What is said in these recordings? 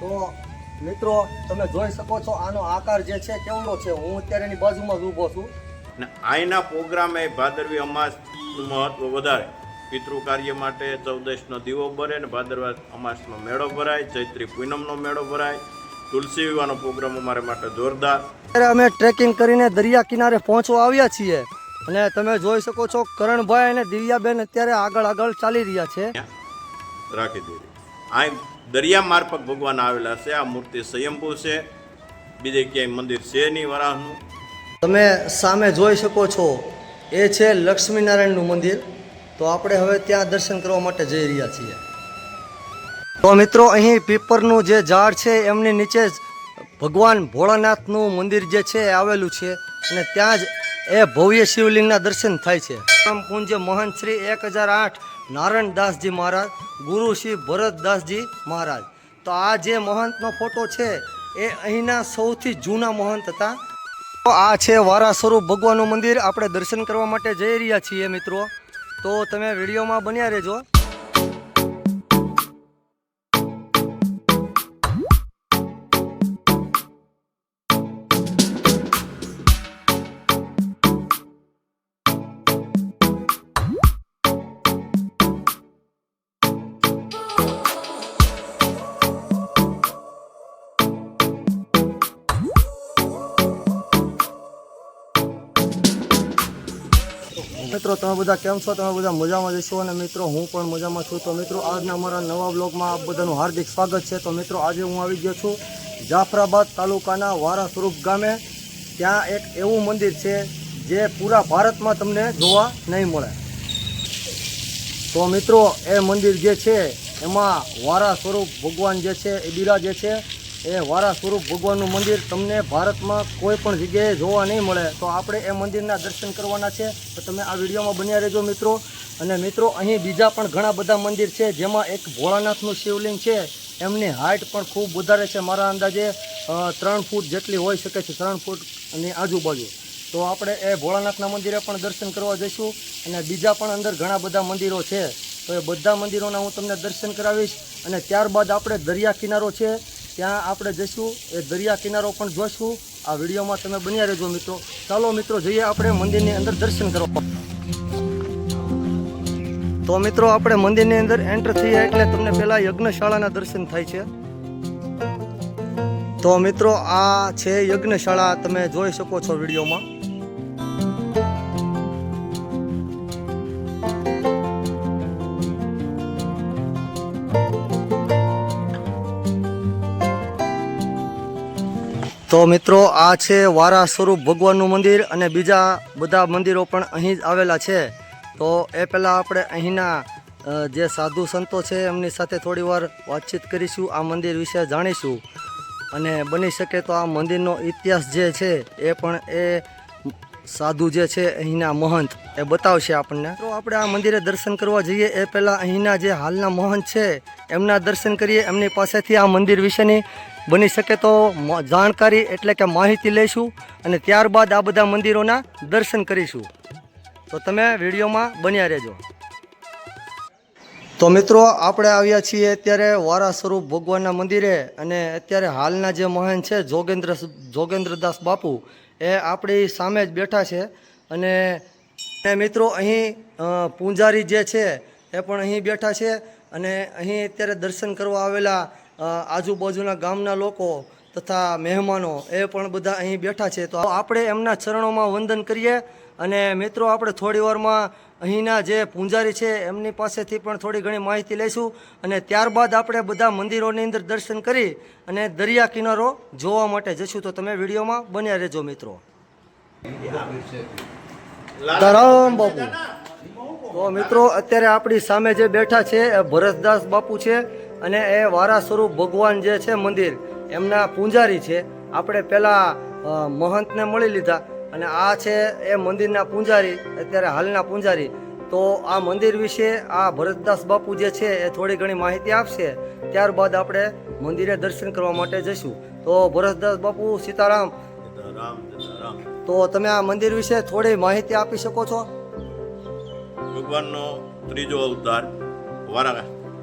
તો મિત્રો તમે જોઈ શકો છો આનો આકાર જે છે કેવડો છે? હું અત્યારે એની બાજુમાં જ ઊભો છું. ને અહીંના પ્રોગ્રામે ભાદરવી અમાસનું મહત્વ વધારે. પિતૃ કાર્ય માટે ચૌદશનો દીવો ભરે ને ભાદરવા અમાસનો મેળો ભરાય ચૈત્રી પૂનમનો મેળો ભરાય. તુલસી વિવાહનો પ્રોગ્રામ અમારે માટે જોરદાર. અત્યારે અમે ટ્રેકિંગ કરીને દરિયા કિનારે પહોંચવા આવ્યા છીએ. અને તમે જોઈ શકો છો કરણભાઈ અને દિવ્યાબેન અત્યારે આગળ આગળ ચાલી રહ્યા છે. રાખી દીધી. અહીં દરિયા મારફત ભગવાન આવેલા છે. આ મૂર્તિ સ્વયંભૂ છે. બીજે ક્યાંય મંદિર છે નહીં વરાહનું. તમે સામે જોઈ શકો છો, એ છે લક્ષ્મીનારાયણનું મંદિર. તો આપણે હવે ત્યાં દર્શન કરવા માટે જઈ રહ્યા છીએ. તો મિત્રો, અહીં પીપરનું જે ઝાડ છે, એમની નીચે જ ભગવાન ભોળાનાથનું મંદિર જે છે, એ આવેલું છે. અને ત્યાં જ એ ભવ્ય શિવલિંગના દર્શન થાય છે. પૂજ્ય મહંત શ્રી એક હજાર આઠ નારાયણદાસજી મહારાજ, ગુરુ શ્રી ભરતદાસજી મહારાજ. તો આ જે મહંતનો ફોટો છે, એ અહીંના સૌથી જૂના મહંત હતા. તો આ છે વારા સ્વરૂપ ભગવાનનું મંદિર. આપણે દર્શન કરવા માટે જઈ રહ્યા છીએ મિત્રો. તો તમે વિડીયોમાં બન્યા રહેજો. મિત્રો, તમે બધા કેમ છો? તમે બધા મજામાં જશો અને મિત્રો, હું પણ મજામાં છું. તો મિત્રો, આજના અમારા નવા બ્લોગમાં આપ બધાનું હાર્દિક સ્વાગત છે. તો મિત્રો, આજે હું આવી ગયો છું જાફરાબાદ તાલુકાના વારા સ્વરૂપ ગામે. ત્યાં એક એવું મંદિર છે જે પૂરા ભારતમાં તમને જોવા નહીં મળે. તો મિત્રો, એ મંદિર જે છે, એમાં વારા સ્વરૂપ ભગવાન જે છે, એ બિરાજે છે. એ વારા સ્વરૂપ ભગવાનનું મંદિર તમને ભારતમાં કોઈ પણ જગ્યાએ જોવા નહીં મળે. તો આપણે એ મંદિરના દર્શન કરવાના છે. તો તમે આ વિડીયોમાં બન્યા રહેજો મિત્રો. અને મિત્રો, અહીં બીજા પણ ઘણા બધા મંદિર છે, જેમાં એક ભોળાનાથનું શિવલિંગ છે. એમની હાઇટ પણ ખૂબ વધારે છે મારા અંદાજે ત્રણ ફૂટ જેટલી હોઈ શકે છે, ત્રણ ફૂટની આજુબાજુ. તો આપણે એ ભોળાનાથના મંદિરે પણ દર્શન કરવા જઈશું. અને બીજા પણ અંદર ઘણા બધા મંદિરો છે. તો એ બધા મંદિરોના હું તમને દર્શન કરાવીશ. અને ત્યારબાદ આપણે દરિયા કિનારો છે. ત્યાં આપણે જઈશું, એ દરિયા કિનારો પણ જોઈશું આ વિડીયોમાં તમે બન્યા રહેજો મિત્રો. ચાલો મિત્રો, જઈએ આપણે મંદિરની અંદર દર્શન કરવા. તો મિત્રો, આપણે મંદિરની અંદર એન્ટર થઈએ એટલે તમને પહેલાં યજ્ઞશાળાના દર્શન થાય છે. તો મિત્રો, આ છે યજ્ઞશાળા. તમે જોઈ શકો છો વિડીયોમાં. તો મિત્રો, આ છે વારા સ્વરૂપ ભગવાનનું મંદિર અને બીજા બધા મંદિરો પણ અહીં જ આવેલા છે. તો એ પહેલાં આપણે અહીંના જે સાધુ સંતો છે, એમની સાથે થોડી વાર વાતચીત કરીશું, આ મંદિર વિશે જાણીશું. અને બની શકે તો આ મંદિરનો ઇતિહાસ જે છે, એ પણ એ સાધુ જે છે, અહીંના મહંત, એ બતાવશે આપણને. તો આપણે આ મંદિરે દર્શન કરવા જઈએ, એ પહેલાં અહીંના જે હાલના મહંત છે એમના દર્શન કરીએ, એમની પાસેથી આ મંદિર વિશેની બની શકે તો જાણકારી એટલે કે માહિતી લઈશું અને ત્યારબાદ આ બધા મંદિરોના દર્શન કરીશું. તો તમે વિડીયોમાં બન્યા રહેજો. તો મિત્રો, આપણે આવ્યા છીએ અત્યારે વારા સ્વરૂપ ભગવાનના મંદિરે અને અત્યારે હાલના જે મહાન છે જોગેન્દ્ર જોગેન્દ્રદાસ બાપુ એ આપણી સામે જ બેઠા છે અને મિત્રો અહીં પૂંજારી જે છે એ પણ અહીં બેઠા છે અને અહીં અત્યારે દર્શન કરવા આવેલા આજુબાજુના ગામના લોકો તથા મહેમાનો એ પણ બધા અહીં બેઠા છે. તો આપણે એમના ચરણોમાં વંદન કરીએ અને મિત્રો આપણે થોડી વારમાં અહીંના જે પૂંજારી છે એમની પાસેથી પણ થોડી ઘણી માહિતી લઈશું અને ત્યારબાદ આપણે બધા મંદિરોની અંદર દર્શન કરી અને દરિયા કિનારો જોવા માટે જઈશું. તો તમે વિડીયોમાં બન્યા રહેજો મિત્રો. રામ બાપુ. તો મિત્રો અત્યારે આપણી સામે જે બેઠા છે એ ભરતદાસ બાપુ છે અને એ વારા સ્વરૂપ ભગવાન જે છે મંદિર એમના પૂંજારી છે. આપણે પહેલાં મહંતને મળી લીધા અને આ છે એ મંદિરના પૂંજારી અત્યારે હાલના પૂંજારી. તો આ મંદિર વિશે આ ભરતદાસ બાપુ જે છે એ થોડી ઘણી માહિતી આપશે. ત્યારબાદ આપણે મંદિરે દર્શન કરવા માટે જઈશું. તો ભરતદાસ બાપુ સીતારામ. રામ રામ તો તમે આ મંદિર વિશે થોડી માહિતી આપી શકો છો? ભગવાનનો ત્રીજો અવતાર વરા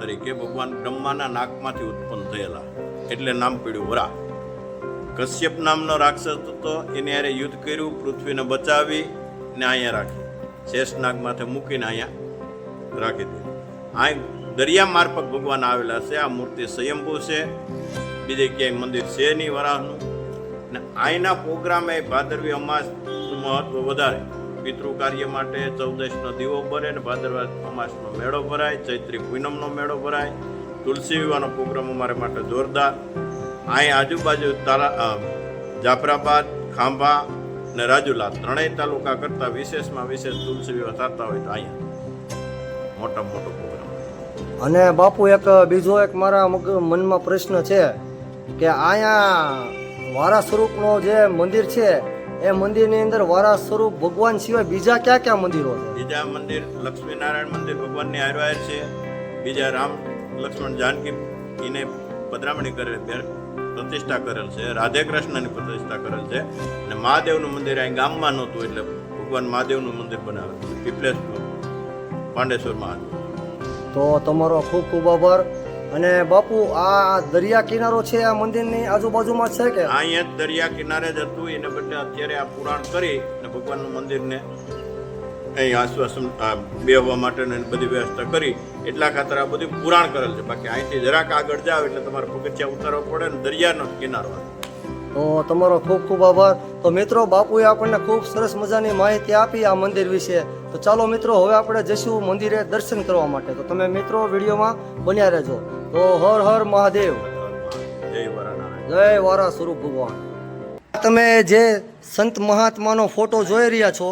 તરીકે ભગવાન બ્રહ્માના નાકમાંથી ઉત્પન્ન થયેલા. એટલે નામ પડ્યું વરા કશ્યપ નામનો રાક્ષસ હતો, એને હારે યુદ્ધ કર્યું, પૃથ્વીને બચાવી ને અહીંયા રાખી. શેષનાગ માથે મૂકીને અહીંયા રાખી દીધું. આ દરિયા મારફત ભગવાન આવેલા છે, આ મૂર્તિ સ્વયંભૂ છે, બીજે ક્યાંય મંદિર છે નહીં વરાહનું ને અહીંના પ્રોગ્રામે ભાદરવી અમાસનું મહત્વ વધારે. પિતૃ કાર્ય માટે ચૌદશનો દીવો ભરે ને ભાદરવા અમાસનો મેળો ભરાય, ચૈત્રી પૂનમનો મેળો ભરાય. તુલસી વિવાહનો પ્રોગ્રામ અમારે માટે જોરદાર. અહીં આજુબાજુ તારા જાફરાબાદ, ખાંભા ને રાજુલા ત્રણેય તાલુકા કરતાં વિશેષમાં વિશેષ તુલસી વિવાહ થતા હોય તો અહીંયા મોટા મોટો પ્રોગ્રામ. અને બાપુ એક, બીજો એક મારા મનમાં પ્રશ્ન છે કે અહીંયા વારા સ્વરૂપનો જે મંદિર છે એ મંદિરની અંદર વારા સ્વરૂપ ભગવાન સિવાય બીજા ક્યાં ક્યાં મંદિરો છે? બીજા મંદિર લક્ષ્મીનારાયણ મંદિર ભગવાનની હારવાયર છે. બીજા રામ લક્ષ્મણ જાનકી એને પધરામણી કરેલ પ્રતિષ્ઠા કરેલ છે રાધે કૃષ્ણની પ્રતિષ્ઠા કરેલ છે. અને મહાદેવનું મંદિર અહીં ગામમાં નહોતું એટલે ભગવાન મહાદેવનું મંદિર બનાવેલ પીપલેશ પાંડેશ્વર મહાદેવ. તો તમારો ખૂબ ખૂબ આભાર. અને બાપુ આ દરિયા કિનારો છે આ મંદિરની આજુબાજુમાં છે કે? અહીંયા જ દરિયા કિનારે જ હતું. એને બદલે અત્યારે આ પુરાણ કરી અને ભગવાનનું મંદિરને અહીં આશ્વાસન બેહવા માટેની બધી વ્યવસ્થા કરી. એટલા ખાતર આ બધું પુરાણ કરેલ છે. બાકી અહીંથી જરાક આગળ જાવ એટલે તમારે પગથિયા ઉતારવા પડે ને દરિયાનો કિનારો. તો તમારો ખૂબ ખૂબ આભાર. તો મિત્રો બાપુએ આપણને ખૂબ સરસ મજાની માહિતી આપી આ મંદિર વિશે. તો ચાલો મિત્રો, હવે આપણે જઈશું મંદિરે દર્શન કરવા માટે. તો તમે મિત્રો વિડીયોમાં બન્યા રહેજો. તો હર હર મહાદેવ. જય વારા સ્વરૂપ ભગવાન. તમે જે સંત મહાત્માનો ફોટો જોઈ રહ્યા છો,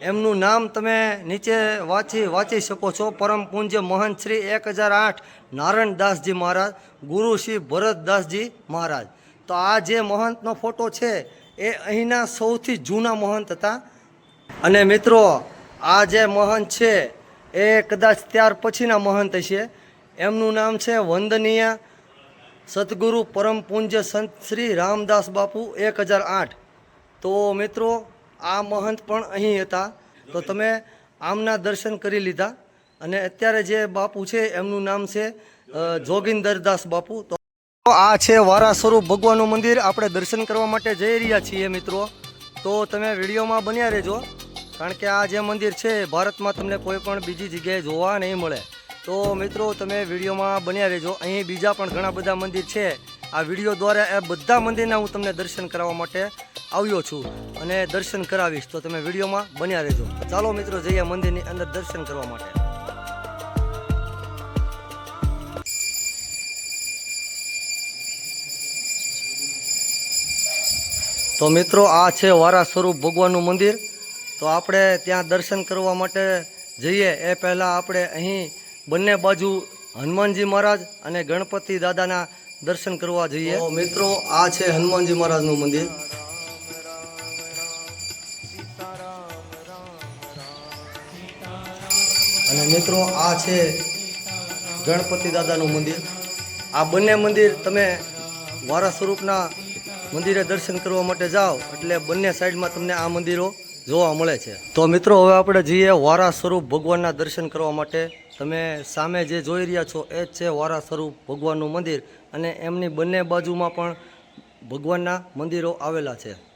એમનું નામ તમે નીચે વાંચી વાંચી શકો છો. પરમ પૂજ્ય મહંત શ્રી એક હજાર આઠ નારાયણદાસજી મહારાજ, ગુરુ શ્રી ભરતદાસજી મહારાજ. તો આ જે મહંતનો ફોટો છે, એ અહીંના સૌથી જૂના મહંત હતા. અને મિત્રો, આ જે મહંત છે, એ કદાચ ત્યાર પછીના મહંત હશે. એમનું નામ છે વંદનીય સદગુરુ પરમ પૂજ્ય સંત શ્રી રામદાસ બાપુ એક હજાર આઠ. તો મિત્રો, આ મહંત પણ અહીં હતા. તો તમે આમના દર્શન કરી લીધા. અને અત્યારે જે બાપુ છે, એમનું નામ છે જોગિંદરદાસ બાપુ. તો આ છે વારા સ્વરૂપ ભગવાનનું મંદિર. આપણે દર્શન કરવા માટે જઈ રહ્યા છીએ મિત્રો. તો તમે વિડીયોમાં બન્યા રહેજો. કારણ કે આ જે મંદિર છે, ભારતમાં તમને કોઈ પણ બીજી જગ્યાએ જોવા નહીં મળે. તો મિત્રો, તમે વિડીયોમાં બન્યા રહેજો. અહીં બીજા પણ ઘણા બધા મંદિર છે. આ વીડિયો દ્વારા એ બધા મંદિરના હું તમને દર્શન કરાવવા માટે આવ્યો છું અને દર્શન કરાવીશ. તો તમે વિડીયોમાં બન્યા રહેજો. ચાલો મિત્રો, જઈએ મંદિરની અંદર દર્શન કરવા માટે. તો મિત્રો, આ છે વારા સ્વરૂપ ભગવાનનું મંદિર. તો આપણે ત્યાં દર્શન કરવા માટે જઈએ. એ પહેલાં આપણે અહીં બંને બાજુ હનુમાનજી મહારાજ અને ગણપતિ દાદાના દર્શન કરવા જઈએ. મિત્રો આ છે હનુમાનજી મહારાજનું મંદિર. અને મિત્રો આ છે ગણપતિ દાદાનું મંદિર. આ બંને મંદિર તમે વારા સ્વરૂપના મંદિરે દર્શન કરવા માટે જાઓ. એટલે બંને સાઈડમાં તમને આ મંદિરો જોવા મળે છે. તો મિત્રો, હવે આપણે જઈએ વારા સ્વરૂપ ભગવાનના દર્શન કરવા માટે. તમે સામે જે જોઈ રહ્યા છો, એ જ છે વારા સ્વરૂપ ભગવાનનું મંદિર અને એમની બંને બાજુમાં પણ ભગવાનના મંદિરો આવેલા છે.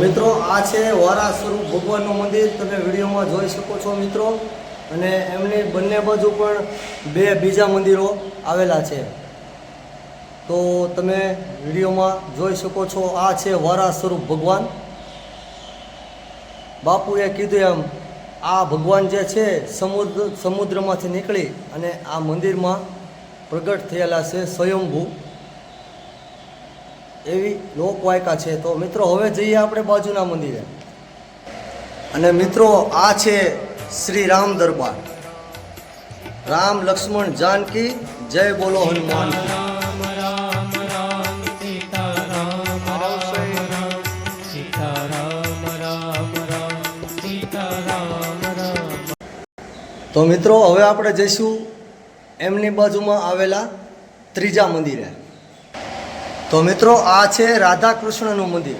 મિત્રો, આ છે વારા સ્વરૂપ ભગવાનનું મંદિર. તમે વિડીયોમાં જોઈ શકો છો મિત્રો. અને એમની બંને બાજુ પણ બે બીજા મંદિરો આવેલા છે. તો તમે વિડીયોમાં જોઈ શકો છો, આ છે વારા સ્વરૂપ ભગવાન. બાપુએ કીધું એમ, આ ભગવાન જે છે સમુદ્ર, સમુદ્રમાંથી નીકળી અને આ મંદિરમાં પ્રગટ થયેલા છે સ્વયંભૂ. એવી લોકવાયકા છે. તો મિત્રો, હવે જઈએ આપણે બાજુના મંદિરે. અને મિત્રો, આ છે શ્રી રામ દરબાર. રામ લક્ષ્મણ જાનકી, જય બોલો હનુમાન. તો મિત્રો, હવે આપણે જઈશું એમની બાજુમાં આવેલા ત્રીજા મંદિરે. તો મિત્રો, આ છે રાધા કૃષ્ણનું મંદિર.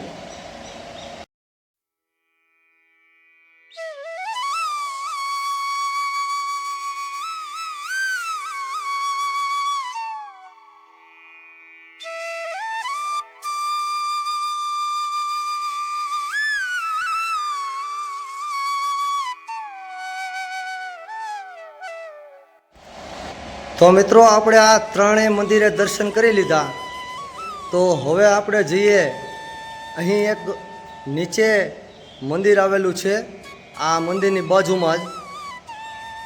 તો મિત્રો, આપણે આ ત્રણેય મંદિરે દર્શન કરી લીધા. તો હવે આપણે જઈએ. અહીં એક નીચે મંદિર આવેલું છે. આ મંદિરની બાજુમાં જ.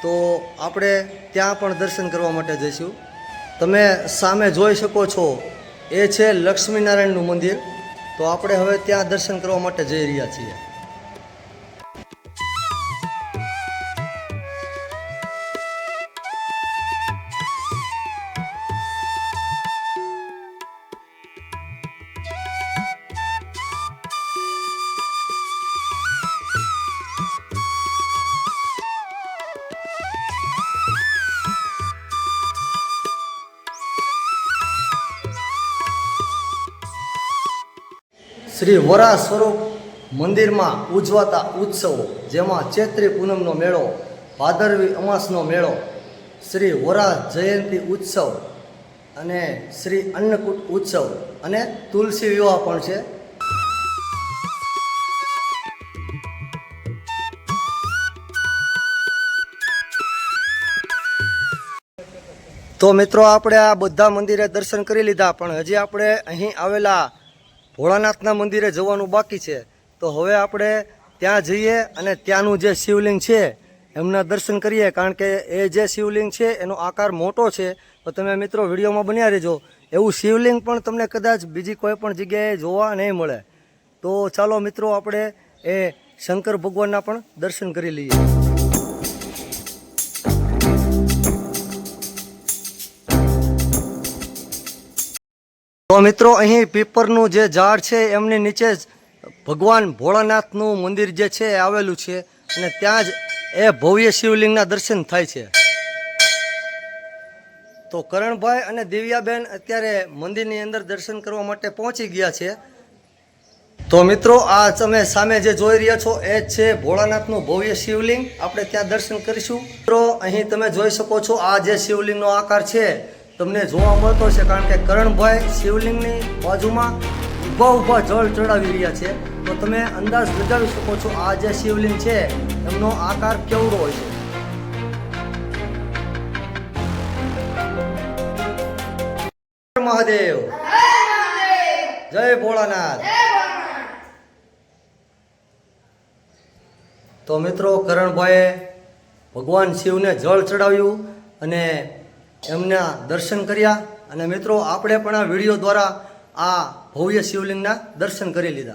તો આપણે ત્યાં પણ દર્શન કરવા માટે જઈશું. તમે સામે જોઈ શકો છો, એ છે લક્ષ્મીનારાયણનું મંદિર. તો આપણે હવે ત્યાં દર્શન કરવા માટે જઈ રહ્યા છીએ. શ્રી વરા સ્વરૂપ મંદિરમાં ઉજવાતા ઉત્સવો, જેમાં ચૈત્રી પૂનમનો મેળો, ભાદરવી અમાસનો મેળો, શ્રી વરા જયંતિ ઉત્સવ અને શ્રી અન્નકૂટ ઉત્સવ અને તુલસી વિવાહ પણ છે. તો મિત્રો, આપણે આ બધા મંદિરે દર્શન કરી લીધા, પણ હજી આપણે અહીં આવેલા ભોળાનાથના મંદિરે જવાનું બાકી છે. તો હવે આપણે ત્યાં જઈએ અને ત્યાંનું જે શિવલિંગ છે, એમના દર્શન કરીએ. કારણ કે એ જે શિવલિંગ છે, એનો આકાર મોટો છે. તો તમે મિત્રો વિડીયોમાં બન્યા રહેજો. એવું શિવલિંગ પણ તમને કદાચ બીજી કોઈ પણ જગ્યાએ જોવા નહીં મળે. તો ચાલો મિત્રો, આપણે એ શંકર ભગવાનના પણ દર્શન કરી લઈએ. તો મિત્રો, અહીં પીપરનું જે ઝાડ છે, એમની નીચે જ ભગવાન ભોળાનાથનું મંદિર જે છે, એ આવેલું છે અને ત્યાં જ એ ભવ્ય શિવલિંગના દર્શન થાય છે. તો કરણભાઈ અને દિવ્યાબેન અત્યારે મંદિરની અંદર દર્શન કરવા માટે પહોંચી ગયા છે. તો મિત્રો, આ તમે સામે જે જોઈ રહ્યા છો, એ છે ભોળાનાથનું ભવ્ય શિવલિંગ. આપણે ત્યાં દર્શન કરીશું. મિત્રો, અહીં તમે જોઈ શકો છો, આ જે શિવલિંગનો આકાર છે તમને જોવા મળતો છે કારણ કે કરણભાઈ શિવલિંગની બાજુમાં ઊભા ઊભા જળ ચડાવી રહ્યા છે. તો તમે અંદાજ લગાવી શકો છો આ જે શિવલિંગ છે, એમનો આકાર કેવડો હોય છે? મહાદેવ. જય ભોળાનાથ. તો મિત્રો કરણભાઈએ ભગવાન શિવને જળ ચડાવ્યું અને એમના દર્શન કર્યા અને મિત્રો, આપણે પણ આ વીડિયો દ્વારા આ ભવ્ય શિવલિંગના દર્શન કરી લીધા.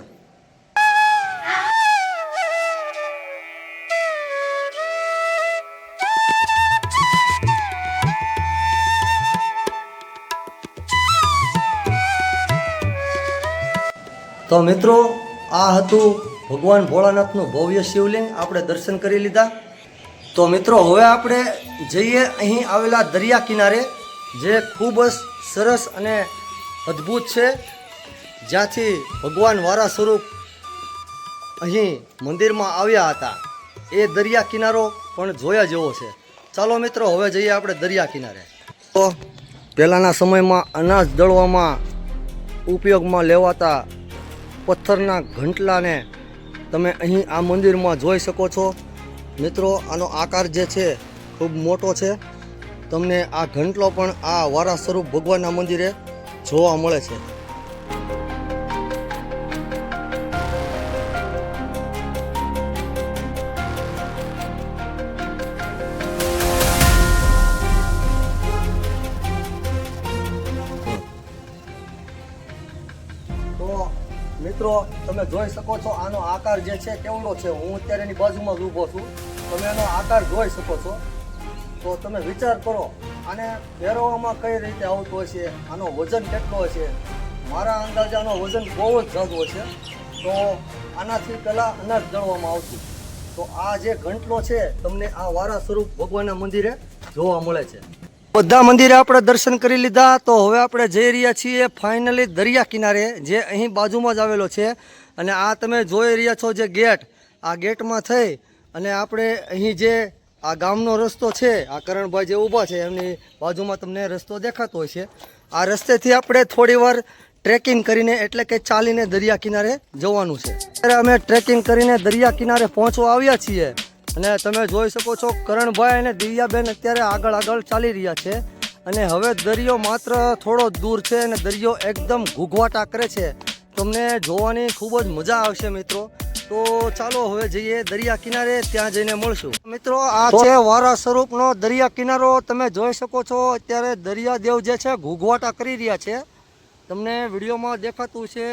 તો મિત્રો, આ હતું ભગવાન ભોળાનાથનું ભવ્ય શિવલિંગ. આપણે દર્શન કરી લીધા. તો મિત્રો, હવે આપણે જઈએ અહીં આવેલા દરિયા કિનારે, જે ખૂબ જ સરસ અને અદ્ભુત છે. જ્યાંથી ભગવાન વારા સ્વરૂપ અહીં મંદિરમાં આવ્યા હતા. એ દરિયા કિનારો પણ જોયા જેવો છે. ચાલો મિત્રો, હવે જઈએ આપણે દરિયા કિનારે. તો પહેલાંના સમયમાં અનાજ દળવામાં ઉપયોગમાં લેવાતા પથ્થરના ઘંટલાને તમે અહીં આ મંદિરમાં જોઈ શકો છો. મિત્રો, આનો આકાર જે છે, ખૂબ મોટો છે. તમને આ ઘંટલો પણ આ વારા સ્વરૂપ ભગવાનના મંદિરે જોવા મળે છે. તમે જોઈ શકો છો આનો આકાર જે છે કેવડો છે? હું અત્યારે એની બાજુમાં જ ઊભો છું. તમે એનો આકાર જોઈ શકો છો. તો તમે વિચાર કરો, આને ફેરવવામાં કઈ રીતે આવતો હશે? આનો વજન કેટલો હશે? મારા અંદાજે આનો વજન બહુ જ જાદો છે તો આનાથી પહેલાં અનાજ દળવામાં આવતું તો આ જે ઘંટલો છે, તમને આ વારા સ્વરૂપ ભગવાનના મંદિરે જોવા મળે છે. બધા મંદિરે આપણે દર્શન કરી લીધા. તો હવે આપણે જઈ રહ્યા છીએ ફાઇનલી દરિયા કિનારે, જે અહીં બાજુમાં જ આવેલો છે. અને આ તમે જોઈ રહ્યા છો જે ગેટ, આ ગેટમાં થઈ અને આપણે અહીં જે આ ગામનો રસ્તો છે, આ કરણભાઈ જે ઊભા છે, એમની બાજુમાં તમને રસ્તો દેખાતો હોય છે. આ રસ્તેથી આપણે થોડી વાર ટ્રેકિંગ કરીને, એટલે કે ચાલીને દરિયા કિનારે જવાનું છે. અત્યારે અમે ટ્રેકિંગ કરીને દરિયા કિનારે પહોંચવા આવ્યા છીએ. અને તમે જોઈ શકો છો, કરણભાઈ અને દિવ્યાબેન અત્યારે આગળ આગળ ચાલી રહ્યા છે. અને હવે દરિયો માત્ર થોડો દૂર છે અને દરિયો એકદમ ઘૂઘવાટા કરે છે. તમને જોવાની ખૂબ જ મજા આવશે મિત્રો. તો ચાલો હવે જઈએ દરિયા કિનારે ત્યાં જઈને મળશું. મિત્રો આ છે વારા સ્વરૂપનો દરિયા કિનારો. તમે જોઈ શકો છો અત્યારે દરિયાદેવ જે છે ઘૂઘવાટા કરી રહ્યા છે. તમને વિડીયોમાં દેખાતું છે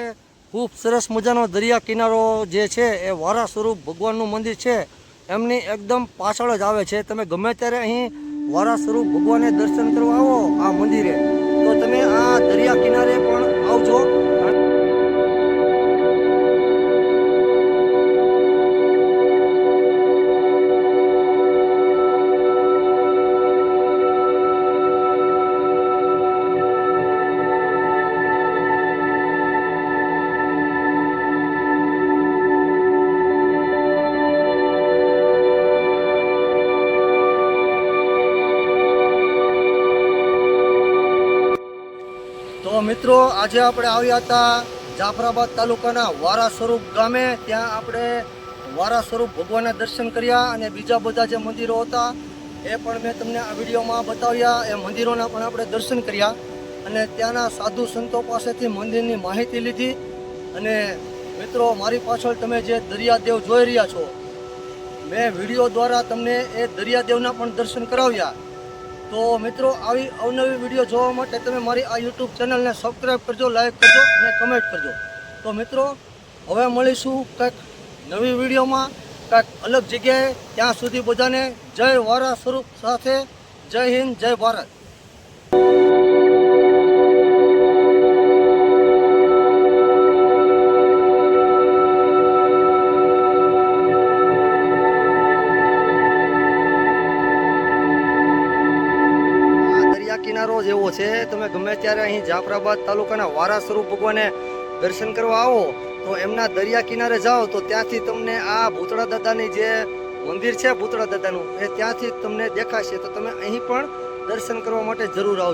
ખૂબ સરસ મજાનો દરિયા કિનારો જે છે એ વારા સ્વરૂપ ભગવાનનું મંદિર છે. એમની એકદમ પાછળ જ આવે છે. તમે ગમે ત્યારે અહીં વારા સ્વરૂપ ભગવાનને દર્શન કરવા આવો આ મંદિરે. તો તમે આ દરિયા કિનારે પણ આવજો. મિત્રો, આજે આપણે આવ્યા હતા જાફરાબાદ તાલુકાના વારા સ્વરૂપ ગામે. ત્યાં આપણે વારા સ્વરૂપ ભગવાનના દર્શન કર્યા અને બીજા બધા જે મંદિરો હતા, એ પણ મેં તમને આ વિડીયોમાં બતાવ્યા. એ મંદિરોના પણ આપણે દર્શન કર્યા અને ત્યાંના સાધુ સંતો પાસેથી મંદિરની માહિતી લીધી. અને મિત્રો, મારી પાછળ તમે જે દરિયાદેવ જોઈ રહ્યા છો, મેં વીડિયો દ્વારા તમને એ દરિયાદેવના પણ દર્શન કરાવ્યા. તો મિત્રો, આવી અવનવી વીડિયો જોવા માટે તમે મારી આ યુટ્યુબ ચેનલને સબસ્ક્રાઈબ કરજો લાઈક કરજો અને કમેન્ટ કરજો. તો મિત્રો, હવે મળીશું કંઈક નવી વિડીયોમાં કંઈક અલગ જગ્યાએ. ત્યાં સુધી બધાને જય વારા સ્વરૂપ સાથે. જય હિન્દ, જય ભારત. છે, તમે ગમે ત્યારે અહીં જાફરાબાદ તાલુકાના વારા સ્વરૂપ ભગવાને દર્શન કરવા આવો, તો એમના દરિયા કિનારે જાઓ, તો ત્યાંથી તમને આ ભૂતળા દાદાની જે મંદિર છે ભૂતળા દાદાનું, એ ત્યાંથી તમને દેખાશે. તો તમે અહીં પણ દર્શન કરવા માટે જરૂર આવજો.